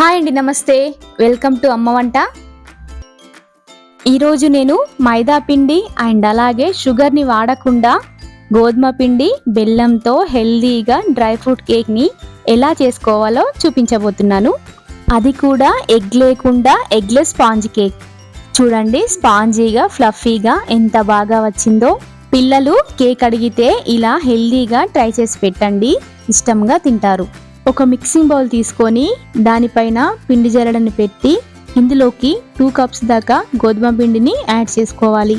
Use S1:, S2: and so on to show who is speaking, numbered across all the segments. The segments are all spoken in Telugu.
S1: హాయ్ అండి నమస్తే. వెల్కమ్ టు అమ్మ వంట. ఈరోజు నేను మైదా పిండి అండ్ అలాగే షుగర్ని వాడకుండా గోధుమ పిండి బెల్లంతో హెల్దీగా డ్రై ఫ్రూట్ కేక్ని ఎలా చేసుకోవాలో చూపించబోతున్నాను. అది కూడా ఎగ్ లేకుండా ఎగ్లెస్ స్పాంజ్ కేక్. చూడండి స్పాంజీగా ఫ్లఫీగా ఎంత బాగా వచ్చిందో. పిల్లలు కేక్ అడిగితే ఇలా హెల్దీగా ట్రై చేసి పెట్టండి. ఇష్టంగా తింటారు. ఒక మిక్సింగ్ బౌల్ తీసుకొని దానిపైన పిండి జల్లడని పెట్టి ఇందులోకి టూ కప్స్ దాకా గోధుమ పిండిని యాడ్ చేసుకోవాలి.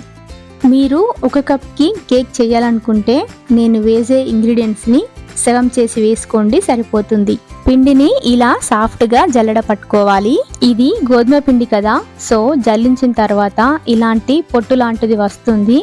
S1: మీరు ఒక కప్కి కేక్ చేయాలనుకుంటే నేను వేసే ఇంగ్రీడియంట్స్ని సగం చేసి వేసుకోండి సరిపోతుంది. పిండిని ఇలా సాఫ్ట్గా జల్లడ పట్టుకోవాలి. ఇది గోధుమ పిండి కదా సో జల్లించిన తర్వాత ఇలాంటి పొట్టు లాంటిది వస్తుంది.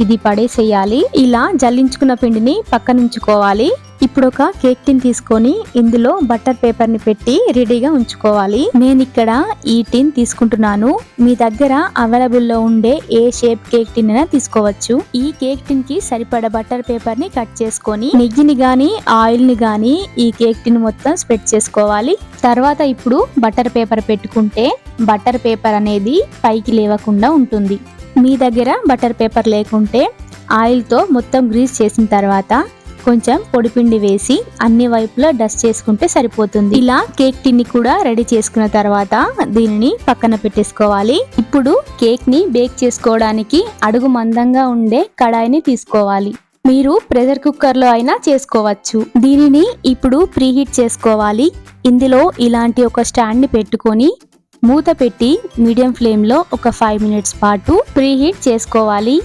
S1: ఇది పడేసేయాలి. ఇలా జల్లించుకున్న పిండిని పక్కనుంచుకోవాలి. ఇప్పుడు ఒక కేక్ టిన్ తీసుకొని ఇందులో బట్టర్ పేపర్ని పెట్టి రెడీగా ఉంచుకోవాలి. నేను ఇక్కడ ఈ టిన్ తీసుకుంటున్నాను. మీ దగ్గర అవైలబుల్లో ఉండే ఏ షేప్ కేక్ టిన్ అయినా తీసుకోవచ్చు. ఈ కేక్ టిన్కి సరిపడ బట్టర్ పేపర్ని కట్ చేసుకొని నెయ్యిని గాని ఆయిల్ని గాని ఈ కేక్ టిన్ మొత్తం స్ప్రెడ్ చేసుకోవాలి. తర్వాత ఇప్పుడు బట్టర్ పేపర్ పెట్టుకుంటే బట్టర్ పేపర్ అనేది పైకి లేవకుండా ఉంటుంది. మీ దగ్గర బటర్ పేపర్ లేకుంటే ఆయిల్తో మొత్తం గ్రీస్ చేసిన తర్వాత కొంచెం పొడిపిండి వేసి అన్ని వైపులా డస్ట్ చేసుకుంటే సరిపోతుంది. ఇలా కేక్ టిన్ని కూడా రెడీ చేసుకున్న తర్వాత దీనిని పక్కన పెట్టేసుకోవాలి. ఇప్పుడు కేక్ని బేక్ చేసుకోవడానికి అడుగు మందంగా ఉండే కడాయిని తీసుకోవాలి. మీరు ప్రెషర్ కుక్కర్లో అయినా చేసుకోవచ్చు. దీనిని ఇప్పుడు ప్రీహీట్ చేసుకోవాలి. ఇందులో ఇలాంటి ఒక స్టాండ్ని పెట్టుకొని మూత పెట్టి మీడియం ఫ్లేమ్లో ఒక ఫైవ్ మినిట్స్ పాటు ప్రీహీట్ చేసుకోవాలి.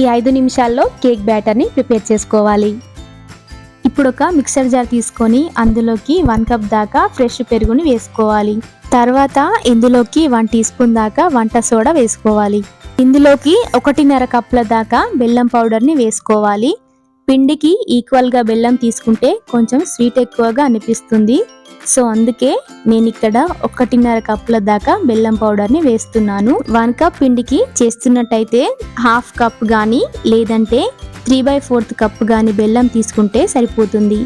S1: ఈ ఐదు నిమిషాల్లో కేక్ బ్యాటర్ని ప్రిపేర్ చేసుకోవాలి. ఇప్పుడు ఒక మిక్సర్ జార్ తీసుకొని అందులోకి వన్ కప్ దాకా ఫ్రెష్ పెరుగుని వేసుకోవాలి. తర్వాత ఇందులోకి వన్ టీ స్పూన్ దాకా వంట సోడా వేసుకోవాలి. ఇందులోకి ఒకటిన్నర కప్ల దాకా బెల్లం పౌడర్ని వేసుకోవాలి. పిండికి ఈక్వల్గా బెల్లం తీసుకుంటే కొంచెం స్వీట్ ఎక్కువగా అనిపిస్తుంది. సో అందుకే నేను ఇక్కడ ఒకటిన్నర కప్పుల దాకా బెల్లం పౌడర్ని వేస్తున్నాను. వన్ కప్ పిండికి చేస్తున్నట్టయితే హాఫ్ కప్ కానీ లేదంటే త్రీ బై ఫోర్త్ కప్ కానీ బెల్లం తీసుకుంటే సరిపోతుంది.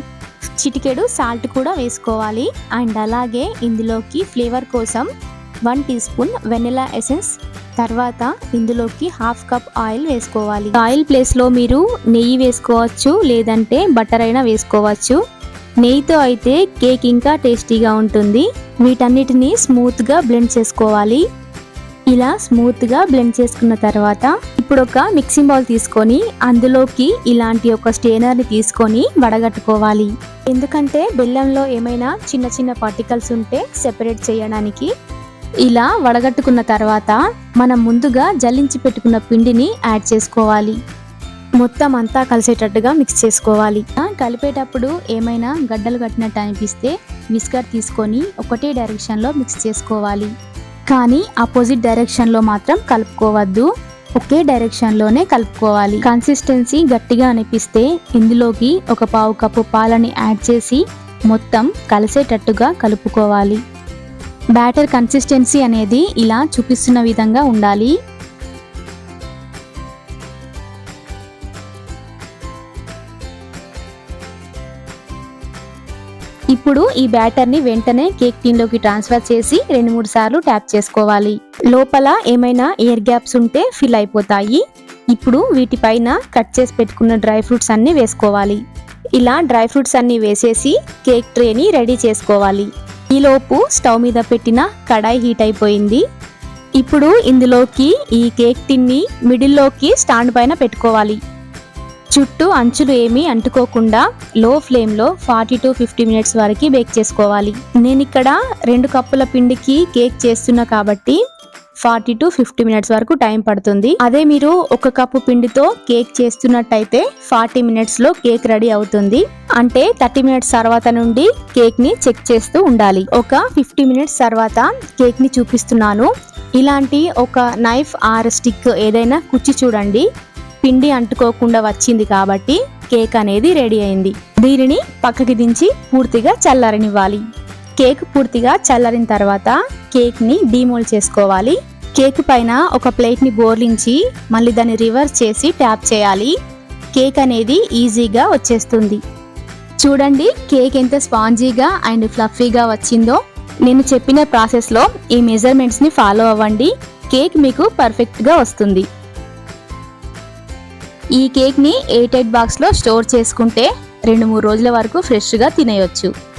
S1: చిటికెడు సాల్ట్ కూడా వేసుకోవాలి. అండ్ అలాగే ఇందులోకి ఫ్లేవర్ కోసం one teaspoon vanilla essence తర్వాత ఇందులోకి హాఫ్ కప్ ఆయిల్ వేసుకోవాలి. ఆయిల్ ప్లేస్లో మీరు నెయ్యి వేసుకోవచ్చు లేదంటే బటర్ అయినా వేసుకోవచ్చు. నెయ్యితో అయితే కేక్ ఇంకా టేస్టీగా ఉంటుంది. వీటన్నిటిని స్మూత్గా బ్లెండ్ చేసుకోవాలి. ఇలా స్మూత్గా బ్లెండ్ చేసుకున్న తర్వాత ఇప్పుడు ఒక మిక్సింగ్ బౌల్ తీసుకొని అందులోకి ఇలాంటి ఒక స్టేనర్ని తీసుకొని వడగట్టుకోవాలి. ఎందుకంటే బెల్లంలో ఏమైనా చిన్న చిన్న పార్టికల్స్ ఉంటే సెపరేట్ చేయడానికి ఇలా వడగట్టుకున్న తర్వాత మనం ముందుగా జల్లించి పెట్టుకున్న పిండిని యాడ్ చేసుకోవాలి. మొత్తం అంతా కలిసేటట్టుగా మిక్స్ చేసుకోవాలి. కలిపేటప్పుడు ఏమైనా గడ్డలు కట్టినట్టు అనిపిస్తే విస్కర్ తీసుకొని ఒకటే డైరెక్షన్లో మిక్స్ చేసుకోవాలి. కానీ ఆపోజిట్ డైరెక్షన్లో మాత్రం కలుపుకోవద్దు. ఒకే డైరెక్షన్లోనే కలుపుకోవాలి. కన్సిస్టెన్సీ గట్టిగా అనిపిస్తే ఇందులోకి ఒక పావు కప్పు పాలని యాడ్ చేసి మొత్తం కలిసేటట్టుగా కలుపుకోవాలి. బ్యాటర్ కన్సిస్టెన్సీ అనేది ఇలా చూపిస్తున్న విధంగా ఉండాలి. ఇప్పుడు ఈ బ్యాటర్ని వెంటనే కేక్ టిన్లోకి ట్రాన్స్ఫర్ చేసి రెండు మూడు సార్లు ట్యాప్ చేసుకోవాలి. లోపల ఏమైనా ఎయిర్ గ్యాప్స్ ఉంటే ఫిల్ అయిపోతాయి. ఇప్పుడు వీటిపైన కట్ చేసి పెట్టుకున్న డ్రై ఫ్రూట్స్ అన్ని వేసుకోవాలి. ఇలా డ్రై ఫ్రూట్స్ అన్ని వేసేసి కేక్ ట్రేని రెడీ చేసుకోవాలి. ఈలోపు స్టవ్ మీద పెట్టిన కడాయి హీట్ అయిపోయింది. ఇప్పుడు ఇందులోకి ఈ కేక్ టిన్ని మిడిల్లోకి స్టాండ్ పైన పెట్టుకోవాలి. చుట్టూ అంచులు ఏమీ అంటుకోకుండా లో ఫ్లేమ్లో ఫార్టీ టు ఫిఫ్టీ మినిట్స్ వరకు బేక్ చేసుకోవాలి. నేను ఇక్కడ రెండు కప్పుల పిండికి కేక్ చేస్తున్నా కాబట్టి ఫార్టీ టు ఫిఫ్టీ మినిట్స్ వరకు టైం పడుతుంది. అదే మీరు ఒక కప్పు పిండితో కేక్ చేస్తున్నట్టయితే ఫార్టీ మినిట్స్లో కేక్ రెడీ అవుతుంది. అంటే థర్టీ మినిట్స్ తర్వాత నుండి కేక్ని చెక్ చేస్తూ ఉండాలి. ఒక ఫిఫ్టీ మినిట్స్ తర్వాత కేక్ని చూపిస్తున్నాను. ఇలాంటి ఒక నైఫ్ ఆర్ స్టిక్ ఏదైనా కుచ్చి చూడండి. పిండి అంటుకోకుండా వచ్చింది కాబట్టి కేక్ అనేది రెడీ అయింది. దీనిని పక్కకి దించి పూర్తిగా చల్లారనివ్వాలి. కేక్ పూర్తిగా చల్లారిన తర్వాత కేక్ని చేసుకోవాలి. కేక్ పైన ఒక ప్లేట్ని బోర్లించి మళ్ళీ దాన్ని రివర్స్ చేసి ట్యాప్ చేయాలి. కేక్ అనేది ఈజీగా వచ్చేస్తుంది. చూడండి కేక్ ఎంత స్పాంజీగా అండ్ ఫ్లఫీగా వచ్చిందో. నేను చెప్పిన ప్రాసెస్లో ఈ మెజర్మెంట్స్ని ఫాలో అవ్వండి. కేక్ మీకు పర్ఫెక్ట్గా వస్తుంది. ఈ కేక్ని ఎయిట్ ఎయిట్ బాక్స్లో స్టోర్ చేసుకుంటే రెండు మూడు రోజుల వరకు ఫ్రెష్గా తినేయొచ్చు.